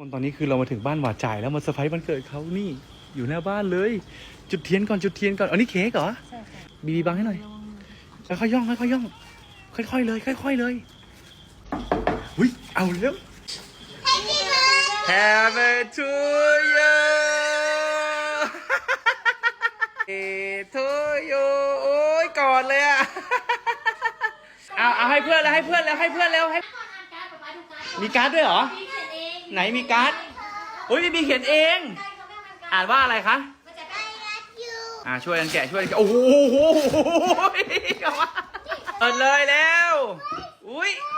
อนนี้คือเรามาถึงบ้านหวาจ่ายแล้วมาเซอร์ไพรส์วันเกิดเขานี่อยู่หน้าบ้านเลย จุดเทียนก่อนจุดเทียนก่อนอันนี้เค้กเหรอใช่ค่ะบีบีบังให้หน่อยค่อยๆย่องค่อยๆย่อง ค่อยๆเลย ค่อย ๆเลยอุ้ยเอาเร็ว Happy to you Happy to you โอ้ยกอดเลยอะเอาเอาให้เพื่อนแล้วให้เพื่อนแล้วให้เพื่อนแล้วให้มีการ์ดด้วยเหรอ ไหนมีการ์ดอุ้ยบีบีเขียนเอง อ่านว่าอะไรคะอ่าช่วยกันแกะช่วยกันแกะโอ้โหเอามาเปิดเลยแล้ว อุ้ยอุ้ยโอ้โหกอดกันใหญ่เลย